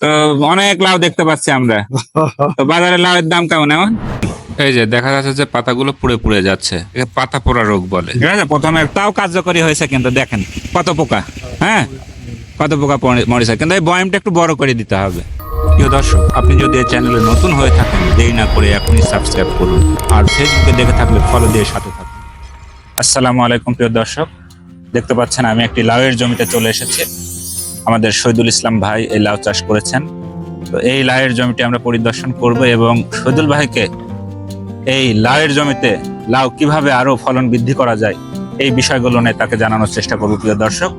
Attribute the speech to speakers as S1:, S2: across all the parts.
S1: তো অনেক লাউ দেখতে পাচ্ছি আমরা। তো বাজারে লাউয়ের দাম কেমন এমন এই যে দেখা যাচ্ছে যে পাতাগুলো পুড়ে পুড়ে যাচ্ছে। পাতা পোড়া রোগ বলে। ঠিক আছে প্রথমে তাও কার্যকরী হয়েছে কিন্তু দেখেন কত পোকা হ্যাঁ? কত পোকা মরেছে। কিন্তু এই বয়ামটা একটু বড় করে দিতে হবে। প্রিয় দর্শক আপনি যদি এই চ্যানেলে নতুন হয়ে থাকেন দেরি না করে এখনই সাবস্ক্রাইব করুন। আর ফেসবুকে দেখে থাকলে ফলো দিয়ে সাথে থাকুন। আসসালামু আলাইকুম প্রিয় দর্শক। দেখতে পাচ্ছেন আমি একটি লাউয়ের জমিতে চলে এসেছি। আমাদের শহীদুল ইসলাম ভাই এই লাউ চাষ করেছেন। তো এই লাউয়ের জমিটি আমরা পরিদর্শন করব এবং শহীদুল ভাইকে এই লাউয়ের জমিতে লাউ কীভাবে আরও ফলন বৃদ্ধি করা যায়, এই বিষয়গুলো নিয়ে তাকে জানানোর চেষ্টা করব প্রিয় দর্শক।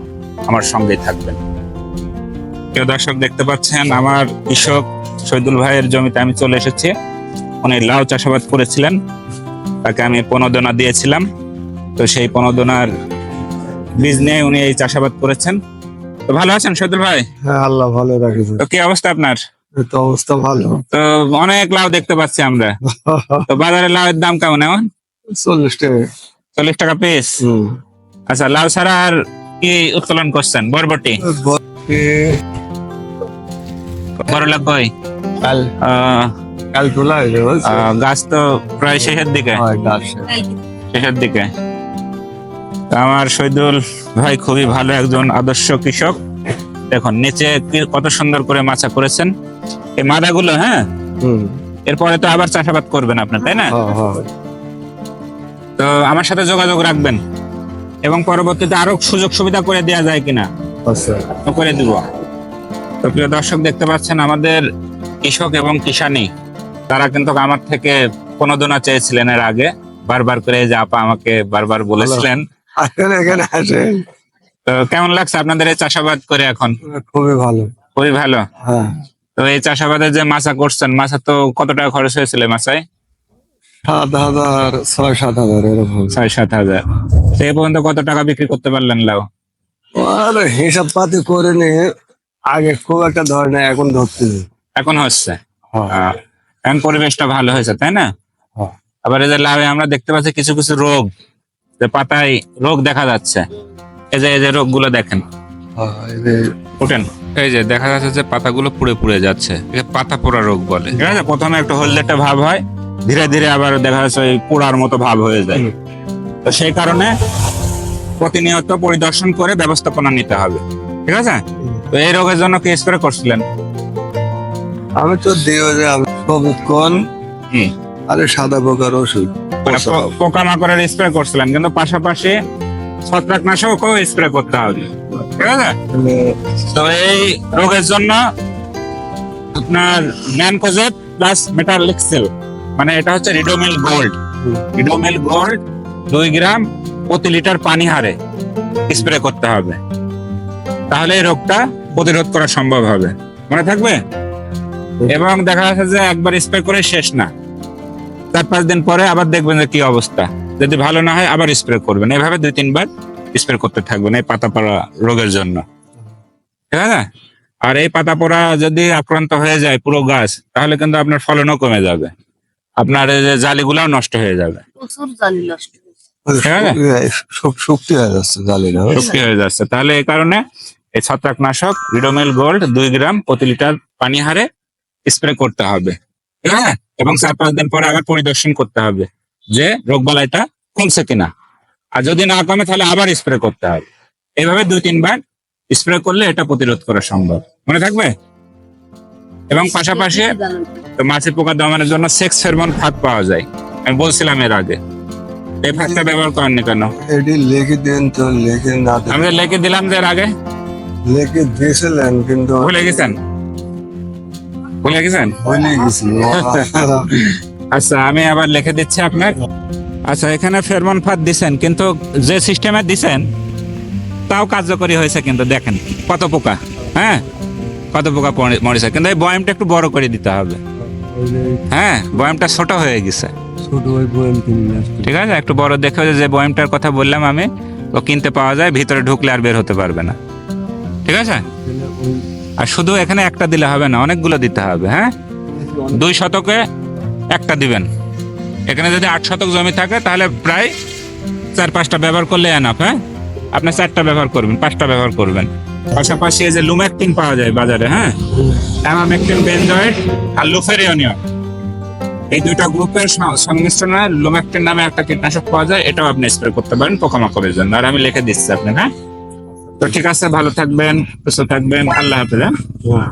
S1: আমার সঙ্গেই থাকবেন। প্রিয় দর্শক, দেখতে পাচ্ছেন আমার কৃষক শহীদুল ভাইয়ের জমিতে আমি চলে এসেছি। উনি লাউ চাষাবাদ করেছিলেন। তাকে আমি প্রণোদনা দিয়েছিলাম। তো সেই প্রণোদনার বীজ নিয়ে উনি এই চাষাবাদ করেছেন। ভালো আছেন শহীদুল ভাই?
S2: হ্যাঁ আল্লাহ ভালো রাখেছে
S1: তো কি অবস্থা আপনার?
S2: তো অবস্থা ভালো।
S1: তো অনেক লাউ দেখতে পাচ্ছি আমরা। তো বাজারে লাউয়ের দাম কেমন এমন
S2: চল্লিশ টাকা।
S1: চল্লিশ টাকা পিস
S2: হুম।
S1: আচ্ছা লাউ ছাড়া আর কি উত্তোলন করছেন? বরবটি? করলা কই?
S2: কাল।
S1: আহ,
S2: কাল তোলা
S1: গাছ তো প্রায় শেষের দিকে। শেষের দিকে। আমার শহীদুল ভাই খুবই ভালো একজন আদর্শ কৃষক। দেখুন নিচে কত সুন্দর করে মাছা করেছেন। এই মাদাগুলো হ্যাঁ? এরপরে তো আবার চাষাবাদ করবেন আপনার তাই না?
S2: হ্যাঁ, হ্যাঁ।
S1: তো আমার সাথে যোগাযোগ রাখবেন এবং পরবর্তীতে আরও সুযোগ সুবিধা করে দেওয়া যায় কিনা
S2: আচ্ছা।
S1: করে দিব। তো প্রিয় দর্শক দেখতে পাচ্ছেন আমাদের কৃষক এবং কিষানি তারা কিন্তু আমার থেকে প্রণোদনা চেয়েছিলেন এর আগে। বারবার করে যে আপা আমাকে বারবার বলেছিলেন
S2: আসেন এখানে আসেন।
S1: তো কেমন লাগছে আপনাদের এই চাষাবাদ করে এখন?
S2: খুবই ভালো।
S1: খুবই ভালো?
S2: হ্যাঁ।
S1: তো এই চাষাবাদে যে মাছা করছেন মাছা তো কত টাকা খরচ হয়েছিল মাছায়?
S2: সাত হাজার ছয় সাত হাজার এরকম।
S1: ছয় সাত হাজার। এই পর্যন্ত কত টাকা বিক্রি করতে পারলেন লাউ?
S2: আর হিসাব পাতি করে নিয়ে আগে খুব একটা ধরে না এখন ধরতে
S1: এখন হচ্ছে?
S2: হ্যাঁ।
S1: এখন পরিবেশটা ভালো হয়েছে তাই না?
S2: হ্যাঁ।
S1: আবার এই যে লাউয়ে আমরা দেখতে পাচ্ছি কিছু কিছু রোগ। যে পাতায় রোগ দেখা যাচ্ছে। এই যে এই যে রোগগুলো দেখেন।
S2: এই যে
S1: ওঠেন। এই যে দেখা যাচ্ছে যে পাতাগুলো পুড়ে পুড়ে যাচ্ছে। পাতা পোড়া রোগ বলে। ঠিক আছে প্রথমে একটু হলদেটে ভাব হয়। ধীরে ধীরে আবার দেখা যাচ্ছে পোড়ার মতো ভাব হয়ে যায়। তো সেই কারণে প্রতিনিয়ত পরিদর্শন করে ব্যবস্থাপনা নিতে হবে। ঠিক আছে? তো এই রোগের জন্য কি স্প্রে করছিলেন?
S2: আমি তো দিও যে আমি সবুজ কোন। আরে সাদা পোকার ওষুধ।
S1: পোকামাকড়ের স্প্রে করছিলেন কিন্তু পাশাপাশি ছত্রাকনাশকও স্প্রে করতে হবে। ঠিক আছে? তো এই রোগের জন্য আপনার ম্যানকোজেট প্লাস মেটালিক্সেল মানে এটা হচ্ছে রিডোমিল গোল্ড। রিডোমিল গোল্ড দুই গ্রাম প্রতি লিটার পানি হারে স্প্রে করতে হবে। তাহলে এই রোগটা প্রতিরোধ করা সম্ভব হবে। মনে থাকবে? এবং দেখা যাচ্ছে যে একবার স্প্রে করে শেষ না। চার পাঁচ দিন পরে আবার দেখবেন যে কি অবস্থা। যদি ভালো না হয় আবার স্প্রে করবেন। এভাবে দুই তিনবার স্প্রে করতে থাকবেন এই পাতা পড়া রোগের জন্য। ঠিক আছে? আর এই পাতা পোড়া যদি আক্রান্ত হয়ে যায় পুরো গাছ তাহলে কিন্তু আপনার ফলনও কমে যাবে। আপনার এই যে জালিগুলাও নষ্ট হয়ে যাবে।
S3: জালি নষ্ট
S1: হ্যাঁ।
S2: শক্তি হয়ে যাচ্ছে জালিটা।
S1: শক্তি হয়ে যাচ্ছে। তাহলে এই কারণে এই ছত্রাকনাশক রিডোমেল গোল্ড দুই গ্রাম প্রতি লিটার পানি হারে স্প্রে করতে হবে। ঠিক আছে? এবং চার পাঁচ দিন পরে আবার পরিদর্শন করতে হবে যে রোগবালাইটা কমছে কিনা। আর যদি না কমে তাহলে আবার স্প্রে করতে হবে। এইভাবে দুই তিনবার স্প্রে করলে এটা প্রতিরোধ করা সম্ভব। মনে থাকবে? এবং পাশাপাশি মাছের পোকা দমনের জন্য সেক্স ফেরমন ফাঁদ পাওয়া যায়। আমি বলছিলাম এর আগে। এই ফাঁদটা ব্যবহার করেননি কেন?
S2: এটি লিখে দিন তো লিখে না
S1: আমি লিখে দিলাম যে এর আগে।
S2: লিখে দিয়েছিলেন কিন্তু
S1: ভুলে গেছেন? ভুলে গেছেন? আচ্ছা আমি আবার লিখে দিচ্ছি আপনার। আচ্ছা এখানে ফেরমন ফাঁদ দিছেন কিন্তু যে সিস্টেমে দিছেন তাও কার্যকরী হয়েছে কিন্তু দেখেন কত পোকা হ্যাঁ? কত পোকা মরেছে কিন্তু এই বয়ামটা একটু বড় করে দিতে হবে। হ্যাঁ বয়ামটা ছোট হয়ে গেছে। ঠিক আছে একটু বড় দেখে যে বয়ামটার কথা বললাম আমি ও কিনতে পাওয়া যায় ভিতরে ঢুকলে আর বের হতে পারবে না। ঠিক আছে? আর শুধু এখানে একটা দিলে হবে না, অনেকগুলো দিতে হবে হ্যাঁ? দুই শতকে একটা দিবেন। এখানে যদি আট শতক জমি থাকে, তাহলে প্রায় চার পাঁচটা ব্যবহার করলে এনাফ হ্যাঁ? আপনি চারটা ব্যবহার করবেন, পাঁচটা ব্যবহার করবেন। পাশাপাশি এই যে লুমেকটিন পাওয়া যায় বাজারে হ্যাঁ? অ্যামামেকটিন, বেনজয়েড আর লুফেরিয়নিয়ন এই দুইটা গ্রুপের সংমিশ্রণে লুমেকটিন নামে একটা কীটনাশক পাওয়া যায়, এটাও আপনি স্প্রে করতে পারেন পোকামাকড়ের জন্য। আর আমি লিখে দিচ্ছি আপনি হ্যাঁ? তো ঠিক আছে ভালো থাকবেন সুস্থ থাকবেন আল্লাহ হাফেজ হ্যাঁ।
S2: হ্যাঁ